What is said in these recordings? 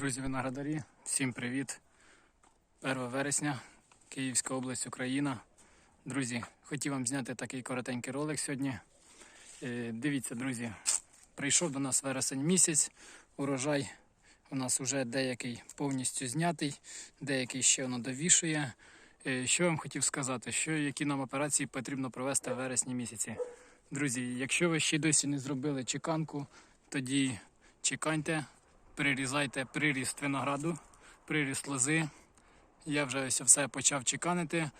Друзі виноградарі, всім привіт! 1 вересня, Київська область, Україна. Друзі, хотів вам зняти такий коротенький ролик сьогодні. Е, Дивіться, друзі, прийшов до нас вересень місяць, урожай у нас вже деякий повністю знятий, деякий ще воно довішує. Е, Що вам хотів сказати, що які нам операції потрібно провести в вересні місяці. Друзі, якщо ви ще досі не зробили чеканку, тоді чекайте, прирізайте приріст винограду, приріст лози. Я вже ось все почав чеканити.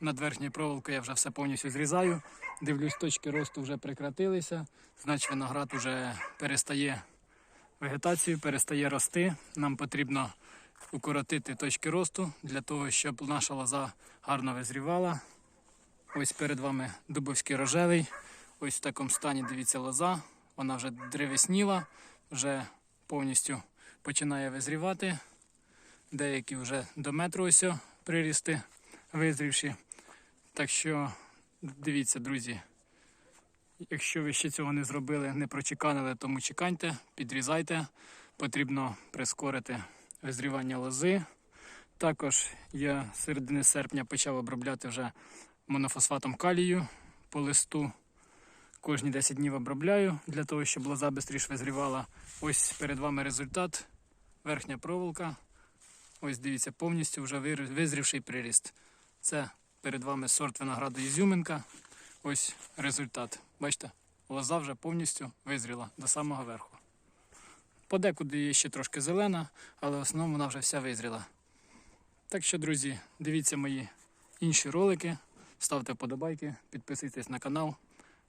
Над верхньою проволокою я вже все повністю зрізаю. Дивлюсь, точки росту вже прекратилися. Значить, виноград вже перестає вегетацію, перестає рости. Нам потрібно укоротити точки росту для того, щоб наша лоза гарно визрівала. Ось перед вами дубовський рожевий. Ось в такому стані дивіться лоза. Вона вже древесніла, вже повністю починає визрівати. Деякі вже до метру ось прирісти визрівші. Так що дивіться, друзі. Якщо ви ще цього не зробили, не прочеканили, тому чекайте, підрізайте. Потрібно прискорити визрівання лози. Також я середини серпня почав обробляти вже монофосфатом калію по листу. Кожні 10 днів обробляю для того, щоб лоза швидше визрівала. Ось перед вами результат. Верхня проволока. Ось дивіться, повністю вже визрівший приріст. Це перед вами сорт винограду Ізюминка. Ось результат. Бачите, лоза вже повністю визріла до самого верху. Подекуди є ще трошки зелена, але в основному вона вже вся визріла. Так що, друзі, дивіться мої інші ролики, ставте вподобайки, підписуйтесь на канал.